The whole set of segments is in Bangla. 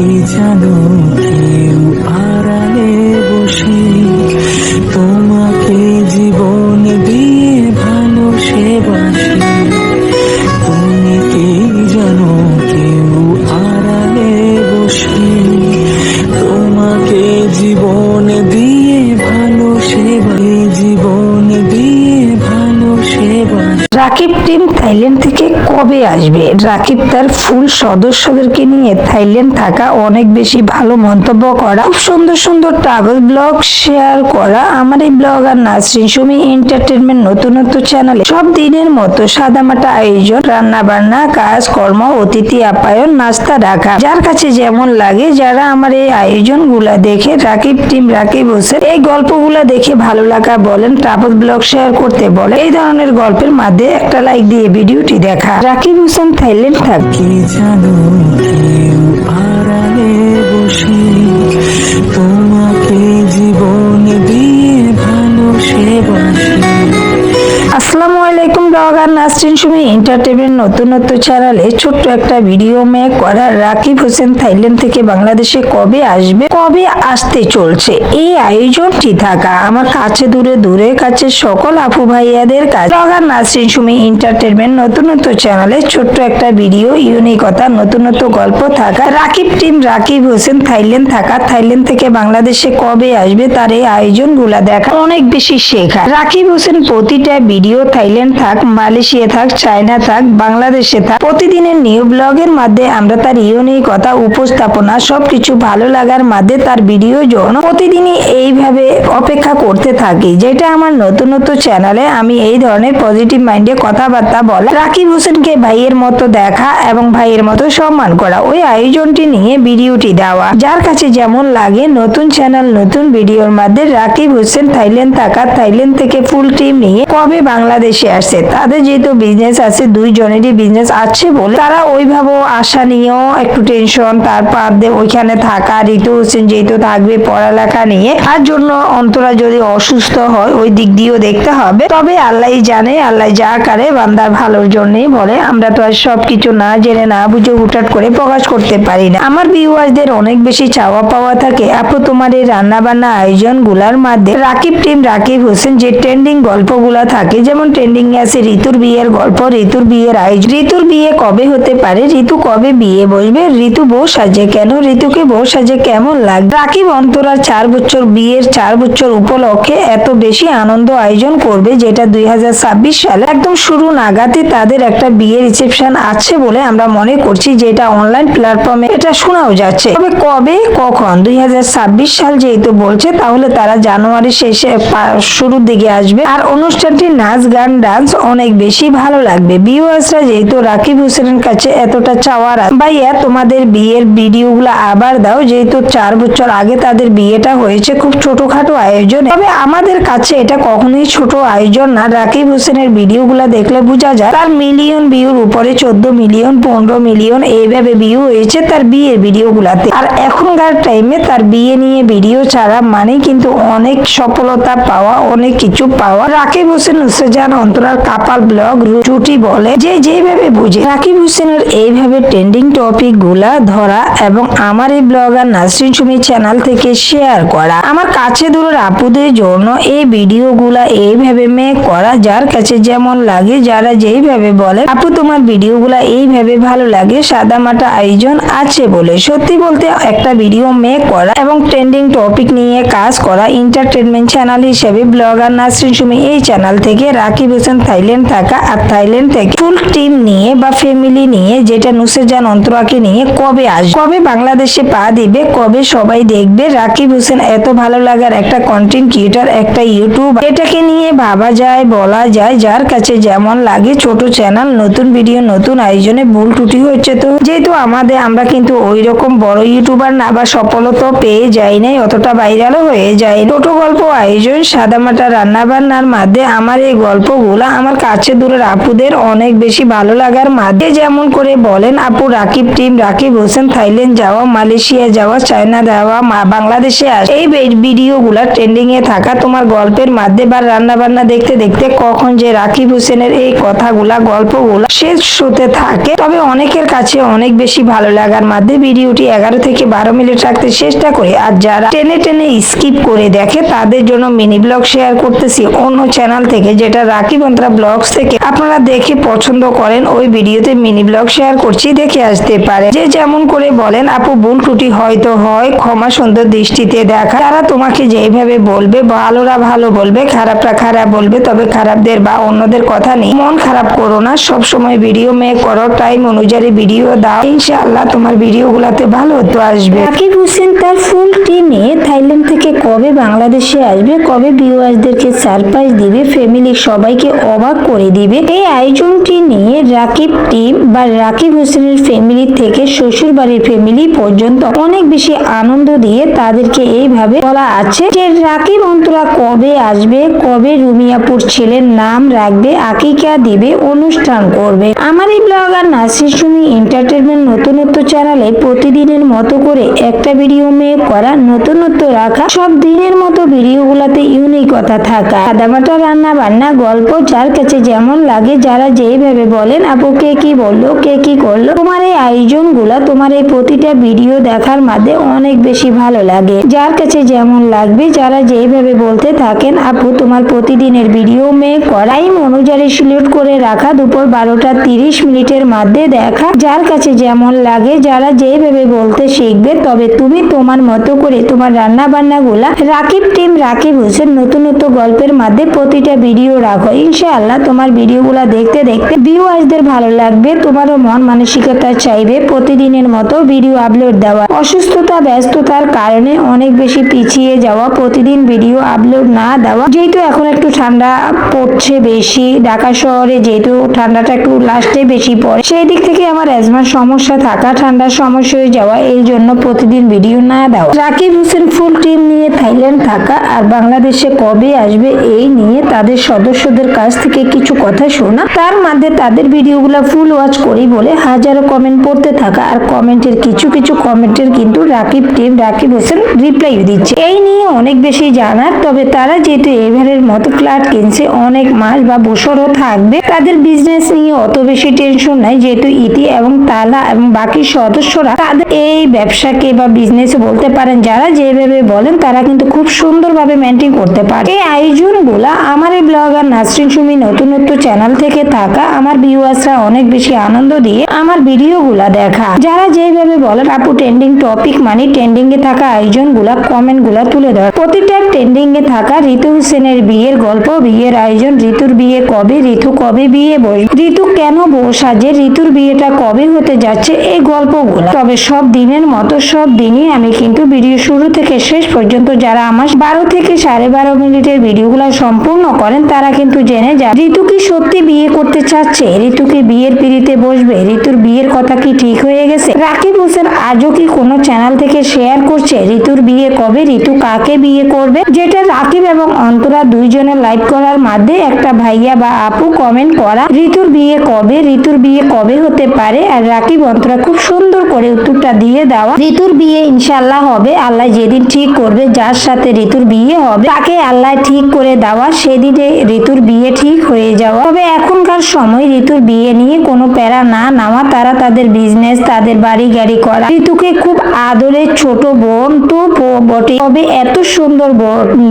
কি জানো? রাকিব টিম থাইল্যান্ড থেকে কবে আসবে? রাকিব তার ফুল সদস্যদেরকে নিয়ে থাইল্যান্ড থাকা অনেক বেশি ভালো মন্তব্য করা, খুব সুন্দর সুন্দর ট্রাভেল ব্লগ শেয়ার করা। আমার এই ব্লগ আর নাসরিন সুমি এন্টারটেনমেন্ট নতুনত্ব চ্যানেলে সব দিনের মতো সাদামাটা আয়োজন রান্না বান্না কাজ কর্ম অতিথি আপ্যায়ন, নাস্তা রাখা। যার কাছে যেমন লাগে, যারা আমার এই আয়োজনগুলা দেখে, রাকিব টিম রাকিব হোসেন, এই গল্পগুলা দেখে ভালো লাগা বলেন ট্রাভেল ব্লগ শেয়ার করতে বলে এই ধরনের গল্পের মাঝে একটা লাইক দিয়ে ভিডিওটি দেখা। রাকিব হোসেন থাইল্যান্ড থাকে। ব্লগার নাসরিন সুমি এন্টারটেনমেন্ট নতুনত্ব চ্যানেলে ছোট্ট একটা ভিডিও মেক করা রাকিব হোসেন থাইল্যান্ড থেকে বাংলাদেশে কবে আসবে? কবে আসতে চলছে? এই আয়োজনটি থাকা আমার কাছে দূরে দূরে কাছে সকল আপু ভাইয়াদের কাছে। ব্লগার নাসরিন সুমি এন্টারটেনমেন্ট নতুনত্ব চ্যানেলে ছোট্ট একটা ভিডিও ইউনিকতা নতুনত্ব গল্প থাকা। রাকিব টিম রাকিব হোসেন থাইল্যান্ড থাকা। থাইল্যান্ড থেকে বাংলাদেশে কবে আসবে তার এই আয়োজনগুলা দেখা অনেক বেশি শেখা রাকিব হোসেন প্রতিটা ভিডিও থাইল্যান্ড থাক মালয়েশিয়া থাক, চায়না থাক, বাংলাদেশে থাক, প্রতিদিনের নিউ ব্লগের মধ্যে আমরা তার ইউনিক কথা, উপস্থাপনা, সবকিছু ভালো লাগার মধ্যে তার ভিডিও জন্য প্রতিদিনই এইভাবে অপেক্ষা করতে থাকি। যেটা আমার নতুনত্ব চ্যানেলে আমি এই ধরনের পজিটিভ মাইন্ডে কথাবার্তা বলা, রাকিব হোসেনকে ভাইয়ের মতো দেখা এবং ভাইয়ের মতো সম্মান করা, ওই আয়োজনটি নিয়ে ভিডিওটি দেওয়া। যার কাছে যেমন লাগে, নতুন চ্যানেল নতুন ভিডিওর মধ্যে রাকিব হোসেন থাইল্যান্ড থাকা থাইল্যান্ড থেকে ফুল টিম নিয়ে কবে বাংলাদেশে আসছে তাদের যেহেতু বিজনেস আছে, দুইজনেরই বিজনেস আছে বলে তারা ওইভাবে আশা নিয়েও একটু টেনশন তারপর ওইখানে থাকা, ঋতু হোসেন যেহেতু থাকবে পড়ালেখা নিয়ে, তার জন্য অন্তরা যদি অসুস্থ হয়, ওই দিক দিয়েও দেখতে হবে। তবে আল্লাহ জানে আল্লাহ যা করে বান্দার ভালোর জন্যই বলে। আমরা তো আর সবকিছু না জেনে, না বুঝে হুটহাট করে প্রকাশ করতে পারি না। আমার ভিউয়ার্সদের অনেক বেশি চাওয়া পাওয়া থাকে। আপু, তোমার এই রান্না বান্না আয়োজনগুলার মধ্যে রাকিব টিম রাকিব হোসেন যে ট্রেন্ডিং গল্পগুলা থাকে, যেমন ট্রেন্ডিং আছে ঋতুর বিয়ের গল্প, ঋতুর বিয়ের আয়োজন। ঋতুর বিয়ে কবে হতে পারে? ঋতু কবে বিয়ে বসবে? ঋতু বউ সাজে কেন? ঋতুকে বউ সাজে কেমন লাগে রাকিব অন্তরা চার বছর বিয়ের চার বছর উপলক্ষে এত বেশি আনন্দ আয়োজন করবে যেটা দুই হাজার ছাব্বিশ সালে একদম শুরু নাগাতে তাদের একটা বিয়ে রিসেপশন আছে বলে আমরা মনে করছি যেটা অনলাইন প্ল্যাটফর্মে এটা শোনাও যাচ্ছে। তবে কবে? কখন? দুই হাজার ছাব্বিশ সাল যেহেতু বলছে, তাহলে তারা জানুয়ারি শেষে শুরুর দিকে আসবে। আর অনুষ্ঠানটি নাচ, গান, ডান্স অনেক বেশি ভালো লাগবে। ভিউয়ার্সরা যেহেতু রাকিব হোসেনের কাছে এতটা চাওয়ার ভাইয়া, তোমাদের বিয়ের ভিডিওগুলো আবার দাও। যেহেতু চার বছর আগে তাদের বিয়েটা হয়েছে খুব ছোটখাটো আয়োজন। তবে আমাদের কাছে এটা কখনোই ছোট আয়োজন না। রাকিব হোসেনের ভিডিওগুলো দেখলে বোঝা যায়, তার মিলিয়ন ভিউর উপরে চোদ্দ মিলিয়ন পনেরো মিলিয়ন এইভাবে ভিউ হয়েছে তার বিয়ের ভিডিওগুলাতে। আর এখনকার টাইমে তার বিয়ে নিয়ে ভিডিও ছাড়া মানে কিন্তু অনেক সফলতা পাওয়া, অনেক কিছু পাওয়া। রাকিব হোসেন নুসরাজান অন্তরার কাপাল ব্লগ রুটি বলে, যে যেভাবে বুঝে। রাকিব হোসেনের এইভাবে ট্রেন্ডিং টপিকগুলা ধরা এবং আমার এই ব্লগার নাসরিন সুমি চ্যানেল থেকে শেয়ার করা। আমার কাছে দূরের আপুদের জন্য এই ভিডিওগুলা এইভাবে মেক করা, যার কাছে যেমন লাগে, যারা যেইভাবে বলে, আপু, তোমার ভিডিওগুলা এইভাবে ভালো লাগে সাদা মাটা আয়োজন আছে বলে। সত্যি বলতে একটা ভিডিও মেক করা এবং ট্রেন্ডিং টপিক নিয়ে কাজ করা এন্টারটেনমেন্ট চ্যানেল হিসেবে ব্লগার নাসরিন সুমি এই চ্যানেল থেকে রাকিব হোসেন থাইল্যান্ড থাকা আর থাইল্যান্ড থেকে ফুল টিম নিয়ে বা ফ্যামিলি নিয়ে যেটা নুসেজান অন্তরাকে নিয়ে কবে আসবে? কবে বাংলাদেশে পা দিবে? কবে সবাই দেখবে? রাকিব হোসেন এত ভালো লাগার একটা কন্টেন্ট ক্রিয়েটার একটা ইউটিউব এটাকে নিয়ে ভাবা যায়, বলা যায়, যার কাছে যেমন লাগে ছোট চ্যানেল নতুন ভিডিও নতুন আয়োজনে ভুল ত্রুটি হচ্ছে তো। যেহেতু আমাদের, আমরা কিন্তু ওই রকম বড় ইউটিউবার না বা সফলতা পেয়ে যাই নাই, অতটা ভাইরালও হয়ে যায় ছোট গল্প আয়োজন, সাদামাটা রান্না বান্নার মধ্যে আমার এই গল্পগুলো আমার কাছে দূরের আপুদের অনেক বেশি ভালো লাগার মাঝে যেমন করে বলেন, আপু, রাকিব টিম, রাকিব হোসেন, থাইল্যান্ড যাওয়া, মালয়েশিয়া যাওয়া, চায়না যাওয়া বাংলাদেশে আসা এই ভিডিওগুলো ট্রেন্ডিং এ থাকা তোমার গল্পের মাধ্যমে বা রান্না বান্না দেখতে দেখতে কখন যে রাকিব হোসেনের এই কথাগুলা, গল্পগুলা শেষ হতে থাকে। তবে অনেকের কাছে অনেক বেশি ভালো লাগার মাধ্যমে ভিডিওটি এগারো থেকে বারো মিনিট রাখতে চেষ্টা করি। আর যারা টেনে টেনে স্কিপ করে দেখে, তাদের জন্য মিনি ব্লগ শেয়ার করতেছি অন্য চ্যানেল থেকে, যেটা রাকিব অন্তরা ব্লগস থেকে আপনারা দেখে পছন্দ করেন, ওই ভিডিওতে মিনি ব্লগ শেয়ার করছি, দেখে আসতে পারে। যে যেমন করে বলেন, আপু, ভুল ত্রুটি হয়তো হয়, ক্ষমা সুন্দর দৃষ্টিতে দেখা। তারা তোমাকে যেইভাবে বলবে, ভালোরা ভালো বলবে, খারাপরা খারাপ বলবে, তবে খারাপদের বা অন্যদের কথা নেই। মন খারাপ করো না সব সময় ভিডিও মেক করো টাইম অনুযায়ী ভিডিও দাও। ইনশাআল্লাহ তোমার ভিডিও গুলাতে ভালো তো আসবে। রাকিব হোসেন তার ফুল টিমে থাইল্যান্ড থেকে কবে বাংলাদেশে আসবে, কবে ভিউয়ার্সদেরকে সারপ্রাইজ দিবে ফ্যামিলির সবাইকে অবাক করে দিবে। এই আয়োজনটি নিয়ে রাকিব টিম বা রাকিব হোসেনের ফ্যামিলি থেকে শ্বশুর বাড়ির ফ্যামিলি পর্যন্ত অনেক বেশি আনন্দ দিয়ে তাদেরকে এইভাবে বলা আছে যে, রাকিব অন্তরা কবে আসবে? কবে রুমিয়াপুর ছেলের নাম রাখবে? আকিকা দিবে? অনুষ্ঠান করবে? আমার এই ব্লগার নাসির সুমি এন্টারটেনমেন্ট নতুনত্ব চ্যানেলে প্রতিদিনের মতো করে একটা ভিডিও মেয়ে করা, নতুনত্ব রাখা, সব দিনের মতো ভিডিওগুলোতে ইউনিকতা থাকা সাদামাটা রান্না বান্না, গল্প যার কাছে যেমন লাগে, যারা যেভাবে বলেন, আপু, কে কি বলল? কে কি করল? তোমার এই আয়োজনগুলা তোমার এই প্রতিটা ভিডিও দেখার মাঝে অনেক বেশি ভালো লাগে। যার কাছে যেমন লাগবে, যারা যেভাবে বলতে থাকেন, আপু, তোমার প্রতিদিনের ভিডিও মেয়ে করাই অনুযায়ী সিলেক্ট করে রাখা, দুপুর বারোটা তিরিশ মিনিটের মধ্যে দেখা। যার কাছে যেমন লাগে, যারা যেভাবে বলতে শিখবে, তবে তুমি তোমার মতো করে তোমার রান্না বান্না গুলা রাকিব টিম রাকিব হোসেন নতুন নতুন গল্পের মধ্যে প্রতিটা ভিডিও রাখো। ইনশাআল্লাহ। তোমার ভিডিও গুলা দেখতে দেখতে ভিউয়ার্সদের ভালো লাগবে, তোমারও মন মানসিকতা চাইবে, প্রতিদিনের মতো ভিডিও আপলোড দেওয়া। অসুস্থতা, ব্যস্ততার কারণে অনেক বেশি পিছিয়ে যাওয়া, প্রতিদিন ভিডিও আপলোড না দেওয়া। যেহেতু এখন একটু ঠান্ডা পড়ছে বেশি, ঢাকা শহরে যেহেতু ঠান্ডাটা একটু লাস্টে বেশি পড়ে, সেই দিক থেকে আমার অ্যাজমার সমস্যা থাকা, ঠান্ডার সমস্যা হয়ে যাওয়া, এই জন্য প্রতিদিন ভিডিও না দেওয়া। রাকিব হোসেন ফুল টিম নিয়ে থাইল্যান্ড থাকা আর বাংলাদেশে কবে আসবে এই নিয়ে তাদের সদস্যদের কাছ থেকে কিছু কথা শোনা, তার মধ্যে তাদের ভিডিওগুলো ফুল ওয়াচ করি বলে হাজারো কমেন্ট পড়তে থাকা আর কমেন্টের কিছু কিছু কমেন্টের কিন্তু রাকিব টিম রাকিব হোসেন রিপ্লাই দিচ্ছে। এই নিয়ে অনেক বেশি জানার, তবে তারা যেহেতু এভারের মতো ফ্ল্যাট কিনছে, অনেক মাস বা বছরও থাকবে, তাদের বিজনেস নিয়ে অত বেশি টেনশন নাই, যেহেতু ইতি এবং তালা এবং বাকি সদস্যরা তাদের এই ব্যবসাকে বা বিজনেস বলতে পারেন, যারা যেভাবে বলেন, তারা কিন্তু খুব সুন্দরভাবে মেনটেন করতে পারে। এই আয়োজনগুলা আমার এই ব্লগার নাসরিন সুমি নতুনত্ব চ্যানেল থেকে থাকা আমার ভিউয়ার্সরা অনেক বেশি আনন্দ দিয়ে আমার ভিডিওগুলা দেখা। যারা যেভাবে বলেন, আপু ট্রেন্ডিং টপিক মানে ট্রেন্ডিং এ থাকা আয়োজনগুলা কমেন্টগুলা তুলে ধরে। প্রতিটা ট্রেন্ডিং এ থাকা ঋতু হোসেনের বিয়ের গল্প, বিয়ের আয়োজন, ঋতুর বিয়ে কবে, ঋতু কবে বিয়ে বই, ঋতু কেন বউ সাজে, ঋতুর বিয়েটা কবে হতে যাচ্ছে, এই গল্পগুলো। তবে সব দিনের মতো সব দিনই আমি কিন্তু ভিডিও শুরু থেকে শেষ পর্যন্ত যারা আমার বারো থেকে সাড়ে বারো মিনিটের ভিডিওগুলো সম্পূর্ণ করেন, তারা কিন্তু জেনে যায় ঋতু কি সত্যি বিয়ে করতে চাচ্ছে? ঋতু কি বিয়ের পিড়িতে বসবে? ঋতুর বিয়ের কথা কি ঠিক হয়ে গেছে? রাকিব হোসেন আজও কি কোনো চ্যানেল থেকে শেয়ার করছে ঋতুর বিয়ে কবে? ঋতু কাকে বিয়ে করবে? যেটা রাকিব এবং অন্তরা দুইজনে লাইভ করার মাধ্যমে একটা ভাইয়া বা আপু কমেন্ট করা, ঋতুর বিয়ে কবে? ঋতুর বিয়ে কবে হতে পারে? আর রাকিব, অন্তরা খুব সুন্দর করে উত্তরটা দিয়ে দেওয়া, ঋতুর বিয়ে ইনশাল্লাহ হবে। আল্লাহ যেদিন ঠিক করবে, যার সাথে ঋতুর বিয়ে হবে, তাকে আল্লাহ ঠিক করে দেওয়া। সেদিনে ঋতুর বিয়ে ঠিক হয়ে যাওয়া তবে এখনকার সময় ঋতুর বিয়ে নিয়ে কোনো প্যারা না নেওয়া, তারা তাদের বিজনেস তাদের বাড়ি গাড়ি করা। ঋতুকে খুব আদরের ছোট বোন তো বটে তবে এত সুন্দর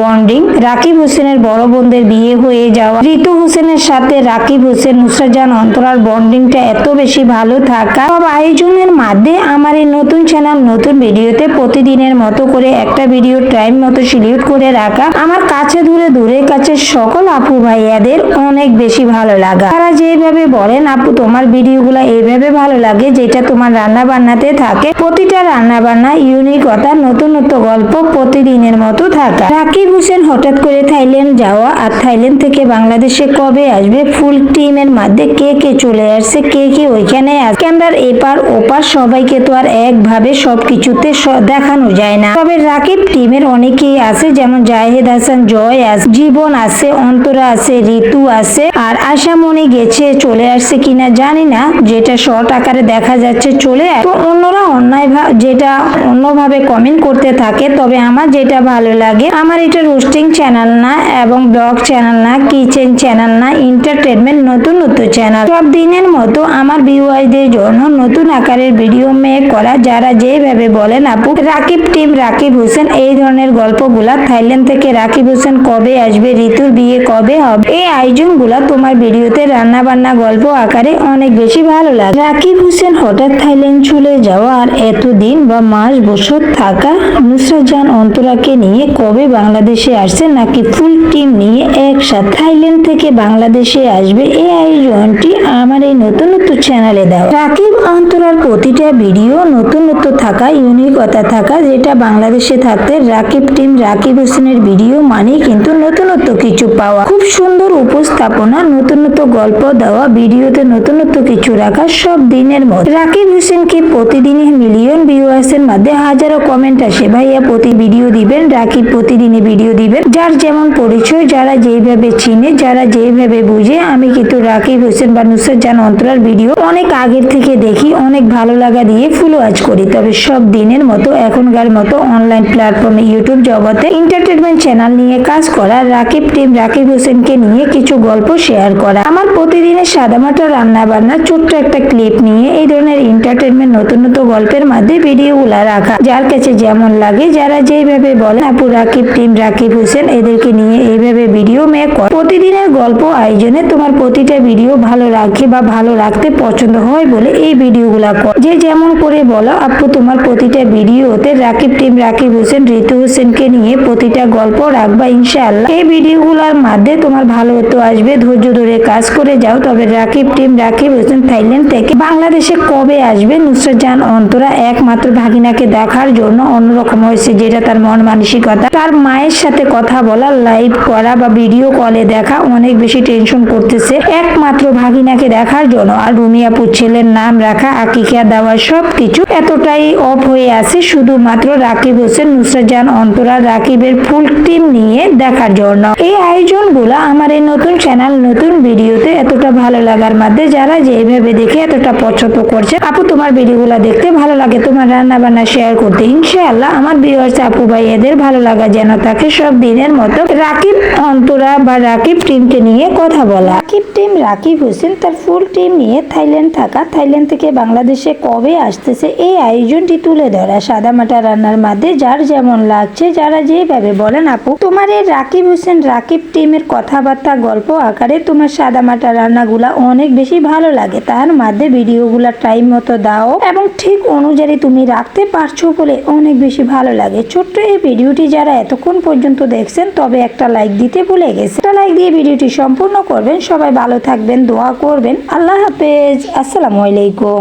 বন্ডিং রাকিব হোসেনের বড় বোনদের বিয়ে হয়ে যাওয়া। ঋতু হোসেনের সাথে রাকিব হোসেন, নুসরাজান অন্তরার বন্ডিংটা এত বেশি ভালো থাকা। সব আয়োজনের মাধ্যমে আমার এই নতুন চ্যানেল নতুন ভিডিওতে প্রতিদিনের মতো করে একটা ভিডিও টাইম মতো সিলিউট করে রাখা। আমার কাছে দূরে দূরে কাছে সকল আপু ভাইয়াদের অনেক বেশি ভালো লাগা। তারা যেভাবে বলেন, আপু, তোমার ভিডিওগুলো এইভাবে ভালো লাগে যেটা তোমার রান্না বান্নাতে থাকে। প্রতিটা রান্না বান্না ইউনিকতা নতুনত্ব গল্প প্রতিদিনের মতো থাকা। রাকিব হোসেন হঠাৎ করে থাইল্যান্ড যাওয়া আর থাইল্যান্ড থেকে বাংলাদেশে কবে আসবে, ফুল টিমের মধ্যে কে কে চলে আসছে, কে কে ওইখানে আছে ক্যামেরার এপার ওপার সবাইকে তো আর একভাবে সবকিছুতে দেখানো যায় না। তবে রাকিব টিমের অনেকেই আছে, যেমন জাহেদ হাসান, জয় আছে, জীবন আছে, অন্তরা আছে, ঋতু আছে আর আশামণি গেছে চলে আসছে কিনা জানি না। যেটা শর্ট আকারে দেখা যাচ্ছে চলে তো অন্যরা অন্যায় যেটা অন্যভাবে কমেন্ট করতে থাকে, তবে আমার যেটা ভালো লাগে, আমার এটা রোস্টিং চ্যানেল না এবং ব্লগ চ্যানেল না কিচেন চ্যানেল না এন্টারটেনমেন্ট নতুন নতুন চ্যানেল সব দিনের মতো আমার ভিউয়ারদের জন্য নতুন আকারের ভিডিও মেক করা, যারা যেভাবে বলেন আপু। রাকিব টিম রাকিব হোসেন, এই ধরনের গল্পগুলা থাইল্যান্ড থেকে রাকিব হোসেন কবে আসবে, ঋতুর বিয়ে কবে হবে? এই আয়োজনগুলা তোমার ভিডিওতে রান্না বান্না গল্প আকারে অনেক বেশি ভালো লাগে। রাকিব হোসেন হঠাৎ থাইল্যান্ড চলে যাওয়া আর এতদিন বা মাস বছর থাকা নুসরাত জান অন্তরাকে নিয়ে কবে বাংলাদেশে আসছে নাকি ফুল টিম নিয়ে একসাথে থাইল্যান্ড থেকে বাংলাদেশে আসবে এই আয়োজনটি আমার এই নতুন নতুন চ্যানেলে দেওয়া। রাকিব অন্তরার প্রতিটা ভিডিও নতুনত্ব থাকা ইউনিকতা থাকা, যেটা বাংলাদেশে থাকতে রাকিব টিম রাকিব হোসেনের ভিডিও মানে কিন্তু নতুনত্ব কিছু পাওয়া। খুব সুন্দর উপস্থাপনা নতুনত্ব গল্প দেওয়া, ভিডিওতে নতুনত্ব কিছু রাখা, সব দিনের মতো। রাকিব হোসেনকে প্রতিদিনই মিলিয়ন ভিউয়ার্সের মধ্যে হাজারো কমেন্ট আসে। ভাইয়া প্রতি ভিডিও দিবেন, রাকিব প্রতিদিনই ভিডিও দিবেন। যার যেমন পরিচয়, যারা যেইভাবে চিনে, যারা যেইভাবে বুঝে, আমি কিন্তু রাকিব হোসেন বা নুসরাত জান অন্তরার ভিডিও অনেক আগের থেকে দেখি, অনেক ভালো লাগা দিয়ে ফুল ওয়াচ করি। তবে সব দিনের মতো, এখনকার মতো অনলাইন প্ল্যাটফর্মে ইউটিউব জগতে এন্টারটেনমেন্ট চ্যানেল নিয়ে কাজ করা, রাকিব টিম রাকিব হোসেনকে নিয়ে কিছু গল্প শেয়ার করা। আমার প্রতিদিনের সাদামাটা রান্না বান্না ছোট্ট একটা ক্লিপ নিয়ে এই ধরনের এন্টারটেনমেন্ট নতুন নতুন গল্পের মধ্যে ভিডিওগুলা রাখা। যার কাছে যেমন লাগে, যারা যেভাবে বলে আপু রাকিব, টিম রাকিব হোসেন, এদেরকে নিয়ে এইভাবে ভিডিও মেক প্রতিদিনের গল্প আয়োজনে তোমার প্রতিটা ভিডিও ভালো রাখে বা ভালো রাখতে পছন্দ হয় বলে এই ভিডিও ভিডিওগুলা কর। যে যেমন করে বলো, আপু, তোমার প্রতিটা ভিডিওতে রাকিব, টিম রাকিব হোসেন, ঋতু হোসেনকে নিয়ে প্রতিটা গল্প রাখবা ইনশাআল্লাহ। এই ভিডিওগুলোর মধ্যে তোমার ভালো তো আসবে, ধৈর্য ধরে কাজ করে যাও। তবে রাকিব টিম রাকিব হোসেন থাইল্যান্ড থেকে বাংলাদেশে কবে আসবে নুসরাত জান অন্তরা? একমাত্র ভাগিনাকে দেখার জন্য অন্যরকম হয়েছে যেটা তার মন মানসিকতা। তার মায়ের সাথে কথা বলা লাইভ করা বা ভিডিও কলে দেখা অনেক বেশি টেনশন করতেছে। একমাত্র ভাগিনাকে দেখার জন্য। আর রুমিয়াপুর ছেলের নাম রাখা, আকিকা দেওয়া সব কিছু এতটাই অফ হয়ে আছে। শুধুমাত্র রাকিব হোসেন নুসরাত জান অন্তরা রাকিবের ফুল টিম নিয়ে দেখার জন্য। এই আয়োজনগুলো আমার এই নতুন চ্যানেল নতুন ভিডিওতে এতটা ভালো লাগার মধ্যে যারা যেভাবে দেখে এতটা পছন্দ করছে, আপু তোমার ভিডিওগুলো দেখতে ভালো লাগে, তোমার রান্না বান্না শেয়ার করতে, ইনশাআল্লাহ আমার ভিউয়ার্স আপু ভাই এদের ভালো লাগা যেন তাকে সব দিনের মতো রাকিব অন্তরা বা রাকিব টিমকে নিয়ে কথা বলা। রাকিব টিম রাকিব হোসেন, তার ফুল টিম নিয়ে থাইল্যান্ড থাকা, থাইল্যান্ড থেকে বাংলাদেশে কবে আসতেছে এই আয়োজনটি তুলে ধরা, সাদামাটা রান্নার মধ্যে যার যেমন লাগছে, যারা যেভাবে বলেন আপু। তোমার এই রাকিব হোসেন, রাকিব টিমের কথাবার্তা গল্প আকারে তোমার সাদামাটা রান্নাগুলা অনেক বেশি ভালো লাগে। তার মধ্যে ভিডিওগুলা টাইম মতো দাও এবং ঠিক অনুযায়ী তুমি রাখতে পারছ বলে অনেক বেশি ভালো লাগে। ছোট্ট এই ভিডিওটি যারা এতক্ষণ পর্যন্ত দেখছেন, তবে একটা লাইক দিতে ভুলে গেছে। একটা লাইক দিয়ে ভিডিওটি সম্পূর্ণ করবেন। সবাই ভালো থাকবেন, দোয়া করবেন। আল্লাহ হাফেজ। আসসালামু আলাইকুম।